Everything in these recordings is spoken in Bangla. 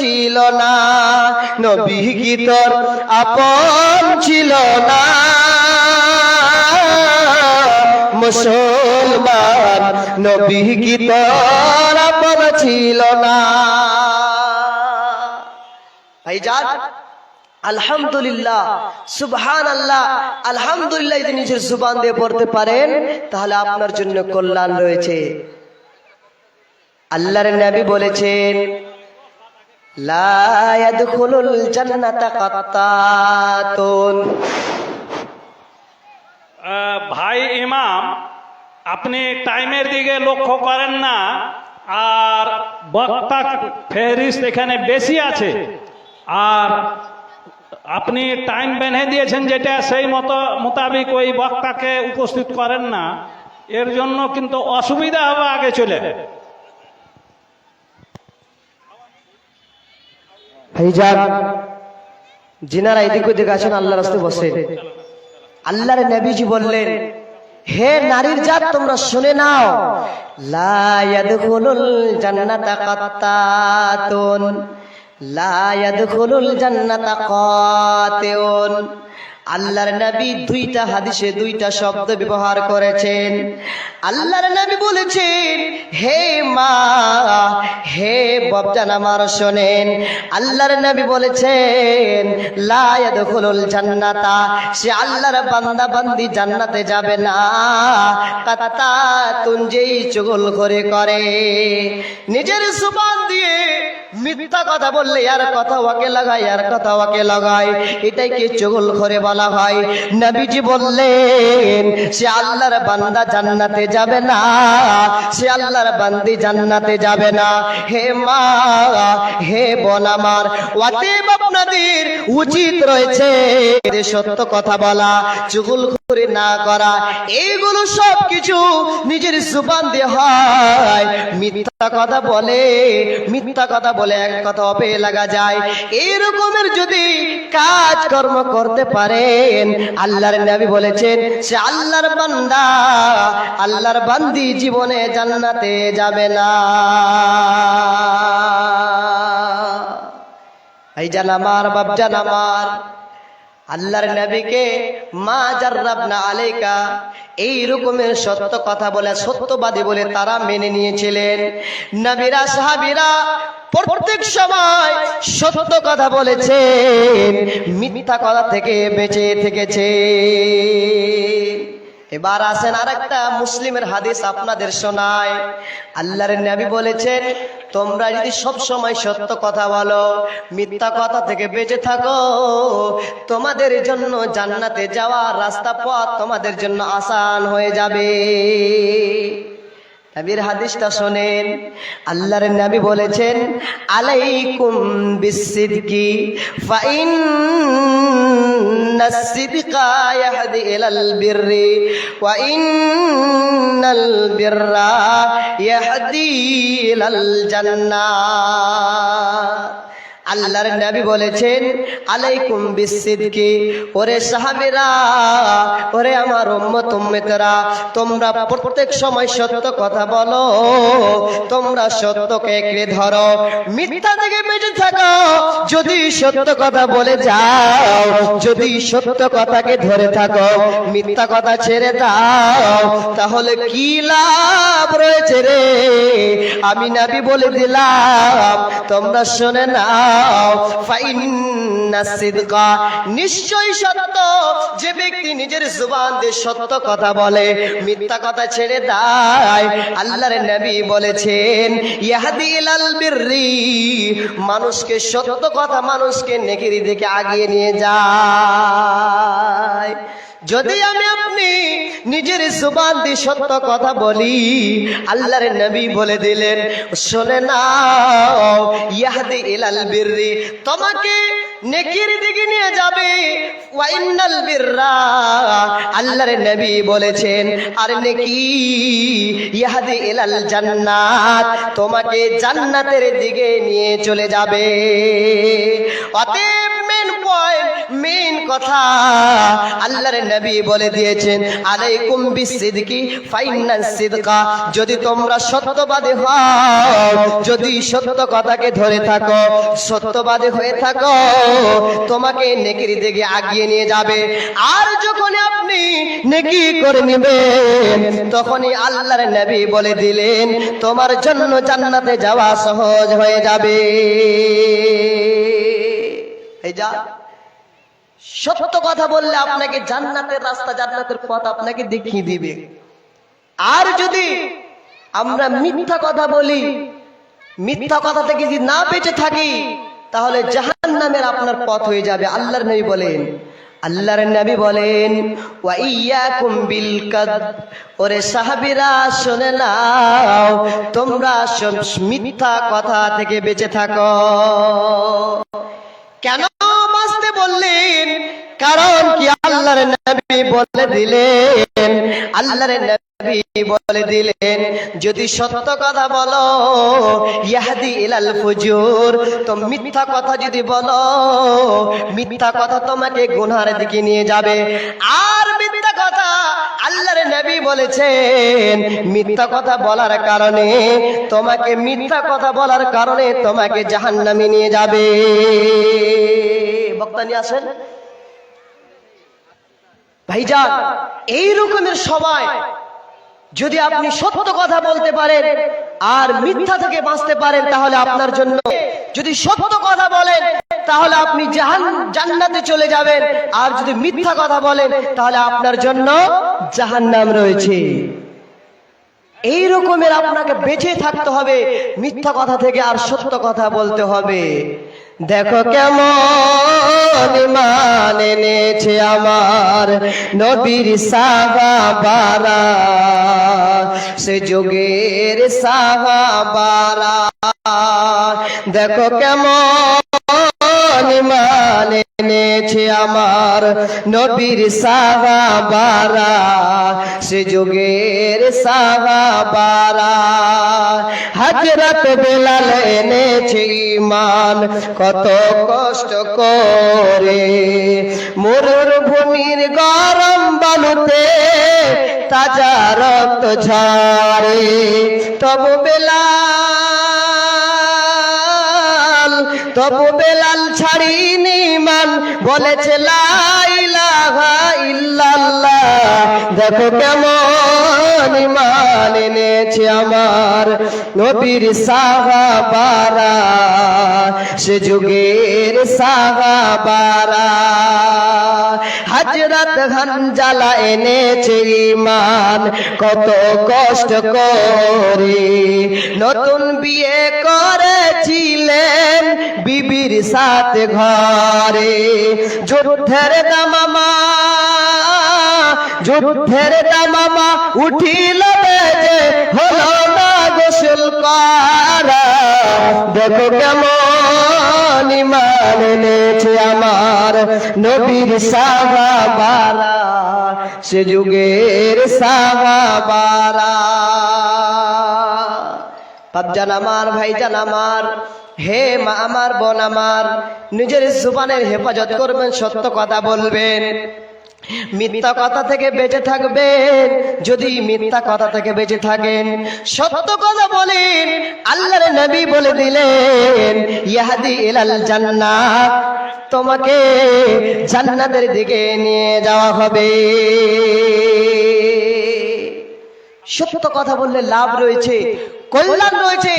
ছিল না, নবী কি তোর আপন ছিল না। মুসলমান নবী কি তোর আপন ছিল না। ভাইজান, আলহামদুলিল্লাহ সুবহান আল্লাহ আলহামদুলিল্লাহ যদি নিজের জুবান দিয়ে পড়তে পারেন, তাহলে আপনার জন্য কল্যাণ রয়েছে। আল্লাহর নবী বলেছেন ভাই ইমাম, আপনি টাইমের দিকে লক্ষ্য করেন না, আর বক্তা ফেরিস্ট এখানে বেশি আছে। আর আপনি টাইম বেঁধে দিয়েছেন যেটা সেই মতো মোতাবিক ওই বক্তাকে উপস্থিত করেন না। এর জন্য কিন্তু অসুবিধা হবে আগে চলে। ভাইজান জিনারা এদিক ওদিক আছেন আল্লাহ রাস্তে বসে। আল্লাহর নবীজি বললেন, হে নারীর জাত, তোমরা শুনে নাও। লা ইয়াদখুলুল জান্নাতা কাত্তাতুন। লা ইয়াদখুলুল জান্নাতা কাতিউন। আল্লাহর নবী দুইটা হাদিসে দুইটা শব্দ ব্যবহার করেছেন। আল্লাহর নবী বলেছেন, হে মা, হে ববজান আমার শোনেন। আল্লাহর নবী বলেছেন, লা ইয়াদখুলুল জান্নাতা, সে আল্লাহর বান্দা বান্দি জান্নাতে যাবে না। কাতা তুন যেই চুগল করে করে। নিজের সুবান দিয়ে মিথ্যা কথা বললে আর কথা ওকে লাগায় আর কথা ওকে লাগায় এটাকে চুগল করে বলা হয়? নবীজি বললেন, সে আল্লাহর বান্দা জান্নাতে যাবে না, সে আল্লাহর বান্দি জান্নাতে যাবে না। হে মা, হে বোন আমার, অতএব আপনাদের উচিত রয়েছে সত্য কথা বলা, চুগল করে না করা। এইগুলো সব কিছু নিজের সুবান দিয়ে হয়। মিথ্যা কথা বলে, মিথ্যা কথা বলে এক কথা অপে লাগা যায়। এইরকমের যদি কাজ কর্ম করতে পারেন, আল্লাহর নবী বলেছেন, সে আল্লাহর বান্দা, আল্লাহর বান্দি জীবনে জান্নাতে যাবে না। এই জান আমার বাপ জান আমার আল্লাহর নবীকে মা জার্রাবনা আলেকা এই রকমের সত্য কথা বলে, সত্যবাদী বলে তারা মেনে নিয়েছিলেন। নবীরা, সাহাবীরা প্রত্যেক সময় সত্য কথা বলেছে মিথ্যা কথা থেকে বেঁচে থেকেছে এবার আসেন আর একটা মুসলিমের হাদিস আপনাদের শোনায় আল্লাহর নবী বলেছেন, তোমরা যদি সব সময় সত্য কথা বলো, মিথ্যা কথা থেকে বেঁচে থাকো। তোমাদের জন্য জান্নাতে যাওয়ার রাস্তা পথ তোমাদের জন্য আসান হয়ে যাবে। নবীর হাদিসটা শোনেন আল্লাহর নবী বলেছেন আলাইকুম বিসিদকি ফাইন الصدقا يهدي إلى البر وإن البر يهدي إلى الجنة আল্লাহর নবী বলেছেন, আলাইকুম বিসিদকি। ওরে সাহাবীরা, ওরে আমার উম্মত উম্মতেরা, তোমরা প্রত্যেক সময় সত্য কথা বলো, তোমরা সত্যকে একড়ে ধরো। মিথ্যা থেকে বেঁচে থাকো। যদি সত্য কথা বলে যাও, যদি সত্য কথাকে ধরে থাকো, মিথ্যা কথা ছেড়ে দাও, তাহলে কি লাভ রয়েছে রে? আমি নাবি বলে দিলাম, তোমরা শুনে নাও সিদকা। সত্য। যে ব্যক্তি নিজের জুবান দিয়ে সত্য কথা বলে, মিথ্যা কথা ছেড়ে দেয়, আল্লাহর নবী বলেছেন মানুষকে সত্য কথা মানুষকে নেকির দিকে আগিয়ে নিয়ে যায়। যদি আমি আপনি নিজের জুবান দিয়ে সত্য কথা বলি, আল্লাহর নবী বলে দিলেন, শোনে নাও ইয়াহদি ইলাল বিররি, তোমাকে নেকির দিকে নিয়ে যাবে। ওয়াইনাল বিররা। আল্লাহর নবী বলেছেন, আর নেকি, ইয়াহদি ইলাল জান্নাত, তোমাকে জান্নাতের দিকে নিয়ে চলে যাবে। অতএব যদি তোমরা সত্যবাদী হও, যদি সত্য কথাকে ধরে থাকো, সত্যবাদী হয়ে থাকো, তোমাকে নেকির দিকে আগিয়ে নিয়ে যাবে। আর যখন আপনি নেকি করে নেবেন, তখনই আল্লাহর নবী বলে দিলেন, তোমার জন্য জান্নাতে যাওয়া সহজ হয়ে যাবে। যা। সত্য কথা বললে আপনাকে জান্নাতের রাস্তা, জান্নাতের পথ আপনাকে দেখিয়ে দিবে। আর যদি আমরা মিথ্যা কথা বলি, মিথ্যা কথা থেকে যদি না বেঁচে থাকি, তাহলে জাহান নামের আপনার পথ হয়ে যাবে। আল্লাহর নবী বলেন, আল্লাহর নবী বলেন ওরে সাহাবীরা, শুনে নাও, তোমরা মিথ্যা কথা থেকে বেঁচে থাকো। কেন বাঁচতে বললেন, কারণ কি আল্লাহর নবী বলে দিলেন? আল্লাহর নবী বলে দিলেন, যদি সত্য কথা বলো, ইয়াহদি ইলাল ফুজুর, তো মিথ্যা কথা যদি বলো, মিথ্যা কথা তোমাকে গুনহার দিকে নিয়ে যাবে। আর মিথ্যা কথা আল্লাহর নবী বলেছেন, মিথ্যা কথা বলার কারণে তোমাকে মিথ্যা কথা বলার কারণে তোমাকে জাহান্নামে নিয়ে যাবে। বক্তা নিয়ে আসেন। ভাইজান এই রকমের সময় যদি আপনি সত্য কথা বলতে পারেন আর মিথ্যা থেকে বাঁচতে পারেন, তাহলে আপনার জন্য যদি সত্য কথা বলেন, তাহলে আপনি জাহান, জান্নাতে চলে যাবেন। আর যদি মিথ্যা কথা বলেন, তাহলে আপনার জন্য জাহান্নাম রয়েছে। এই রকমের আপনাকে বেঁচে থাকতে হবে, মিথ্যা কথা থেকে আর সত্য কথা বলতে হবে। দেখো কেমন ইমান এনেছে আমার নবীর সাহাবারা। সে যুগের সাহাবারা। দেখো কেমন মানে এনেছে আমার নবীর সাহাবারা, সে যুগের সাহাবারা। হাজরত বেলাল এনেছে ইমান কত কষ্ট করে। মরুর ভূমির গরম বালুতে তাজা রক্ত ঝাড়ে তবু বেলাল তবু বেলাল ছাড়িনি মান বলেছে দেখো কেমন ইমান এনেছে আমার নবীর সাহাবারা সে যুগের সাহাবারা হাজরত হানজালা এনেছে ইমান কত কষ্ট করে। নতুন বিয়ে করেছিলেন বিবির সাথে ঘরে। যুদ্ধের দামামা যুদ্ধের দামামা উঠিল বেজে, হলো না গোসল করা। দেখো কেমন ইমান এনেছে আমার নবীর সাহাবারা, সে যুগের সাহাবারা। বাপজান আমার ভাইজান আমার, হে মা আমার, বোন আমার, নিজের জুবানের হেফাজত করবেন, সত্য কথা বলবেন। মিথ্যা কথা থেকে বেঁচে থাকবেন, যদি মিথ্যা কথা থেকে বেঁচে থাকেন, সত্য কথা বলেন, আল্লাহর নবী বলে দিলেন, ইয়াহাদি ইলাল জান্নাত তোমাকে জান্নাতের দিকে নিয়ে যাওয়া হবে। সত্য কথা বললে লাভ রয়েছে, কল্যাণ রয়েছে।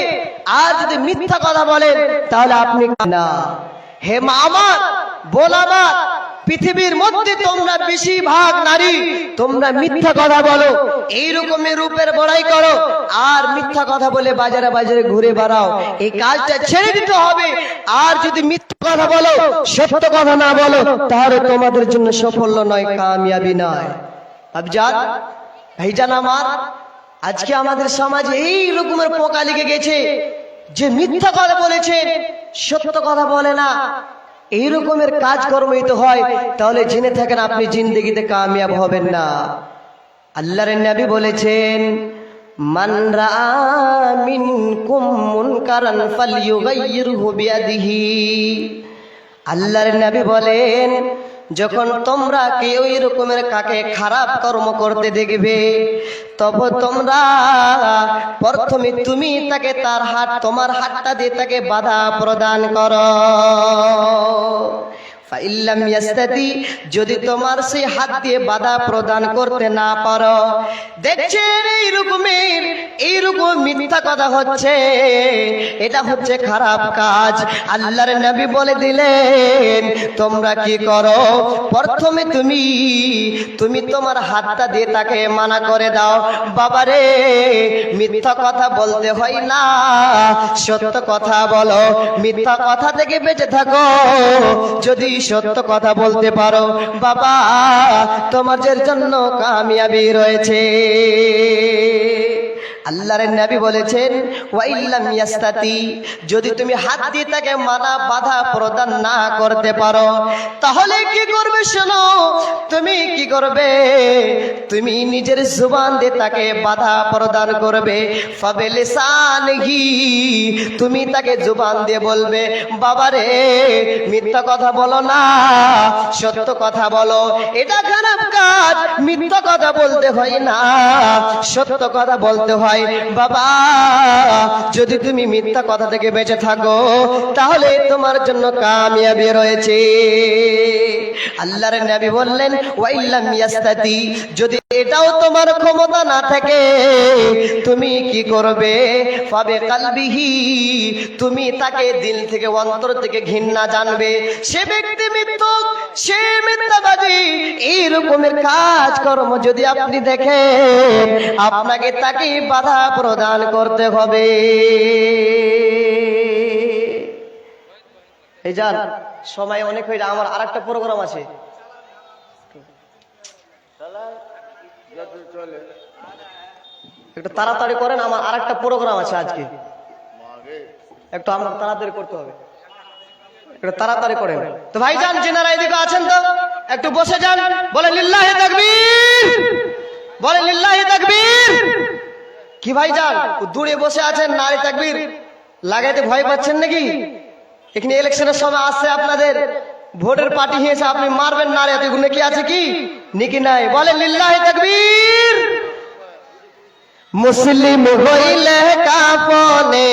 আর যদি মিথ্যা কথা বলেন, তাহলে আপনি না হে মা আমার, বোন আমার, পৃথিবীর মধ্যে তোমরা বেশিরভাগ নারী, তোমরা মিথ্যা কথা বলো এই রকমের রূপের বড়াই করো, আর মিথ্যা কথা বলে বাজারে বাজারে ঘুরে বেড়াও। এই কাজটা ছেড়ে দিতে হবে। আর যদি মিথ্যা কথা বলো, সত্য কথা না বলো, তাহলে তোমাদের জন্য সাফল্য নয়, কামিয়াবি নয়। আবজাদ ভাইজান আমার, আজকে আমাদের সমাজে এই রকমের পোকা লেগে গেছে যে মিথ্যা কথা বলেছেন সত্য কথা বলে না। এই রকমের কাজকর্মই তো হয়, তাহলে জেনে থাকেন আপনি জিন্দগিতে কামিয়াব হবেন না। আল্লাহর নবী বলেছেন, মান আল্লাহর নবী বলেন যখন তোমরা কেউ রকমের কাকে খারাপ কর্ম করতে দেখবে তবে তোমরা প্রথমে তুমি তাকে তার হাত তোমার হাতটা দিয়ে তাকে বাধা প্রদান করো। ফাইল্লাম ইয়াস্তাতি যদি তোমার সেই হাত দিয়ে বাধা প্রদান করতে না পারো। দেখছেন এই রকমের মিথ্যা কথা হচ্ছে, এটা হচ্ছে খারাপ কাজ। আল্লাহর নবী বলে দিলেন, তোমরা কি করো? প্রথমে তুমি তুমি তোমার হাতটা দিয়ে তাকে মানা করে দাও। বাবারে, মিথ্যা কথা বলতে হয় না। সত্য কথা বলো। মিথ্যা কথা থেকে বেঁচে থাকো। যদি সত্য কথা বলতে পারো, বাবা, তোমাদের জন্য কামিয়াবি রয়েছে। আল্লাহর নবী বলেছেন যদি তুমি হাত দিয়ে তাকে মানা বাধা প্রদান না করতে পারো, তাহলে কি করবে শোনো? তুমি কি করবে? তুমি নিজের জুবান দিয়ে তাকে বাধা প্রদান করবে। ফাবে লিসানহি, তুমি তাকে জুবান দিয়ে বলবে, বাবারে, মিথ্যা কথা বলো না, সত্য কথা বলো। এটা খারাপ কাজ, মিথ্যা কথা বলতে হয় না, সত্য কথা বলতে হয় বাবা, যদি তুমি মিথ্যা কথা থেকে বেঁচে থাকো, তাহলে তোমার জন্য কামিয়াবি রয়েছে। আল্লাহর নবী বললেন, ওয়াইল্লাম ইয়াস্তাতি যদি এটাও তোমার ক্ষমতা না থাকে, তুমি কি করবে? পাবে কালবিহি, তুমি তাকে দিল থেকে, অন্তর থেকে ঘৃণা জানবে। সে ব্যক্তি মৃত্যুক সে এই রকমের কাজ কর্ম যদি আপনি দেখেন, আপনাকে তাকে বাধা প্রদান করতে হবে। এই যান, সময় অনেক হয়ে আমার আরেকটা প্রোগ্রাম আছে। একটু তাড়াতাড়ি করেন, আমার আরেকটা প্রোগ্রাম আছে আজকে। একটু আমরা তাড়াতাড়ি করতে হবে। একটু তাড়াতাড়ি করেন তো ভাই যান যেনারা এদিকে আছেন তো, একটু বসে যান। বলে লিল্লাহি তাকবীর। বলে লিল্লাহি তাকবীর। কি ভাই যান দূরে বসে আছেন নারী তাকবীর? লাগাইতে ভয় পাচ্ছেন নাকি? এখানে ইলেকশনের সময় আসছে আপনাদের। ভোটের পার্টি হয়েছে, আপনি মারবেন নারে এতগুলো কি আছে কি? নাকি নাই। বলে লিল্লাহি তাকবীর। মুসলিম হইলে কাপনে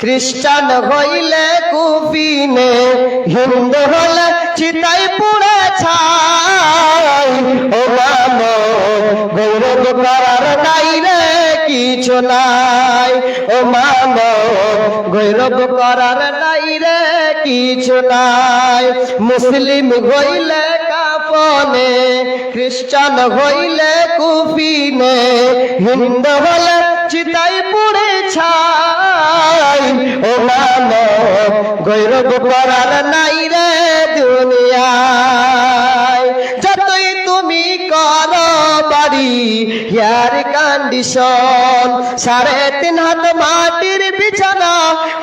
খ্রিস্টান হইলে কুপিনে হিন্দু হলে চিতাই পুড়ে ছাই। ও মাম গৌরব করার নাই রে কিছু নাই। ও মাম গৌরব করার নাই রে কিছু নাই। মুসলিম হইলে কাপনে খ্রিস্টান হইলে কুপিনে হিন্দু হলে চিতাই পুড়ে ছাই। ও মানব গৈরব করার নাই রে দুনিয়ায়। যতই তুমি কর বাড়ি, হেয়ার কন্ডিশন সাড়ে তিন হাত মাটির বিছানা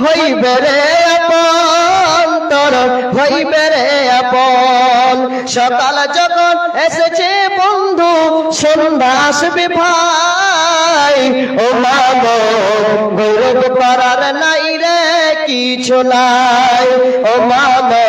হইবে রে আপন, তোর হইবে রে আপন। সকাল যখন এসেছে বন্ধু, সন্ধ্যা আসবে ভাই। নাই। ও মাগো ভৈরব পারার নাই রে কিছু নাই। ও মাগো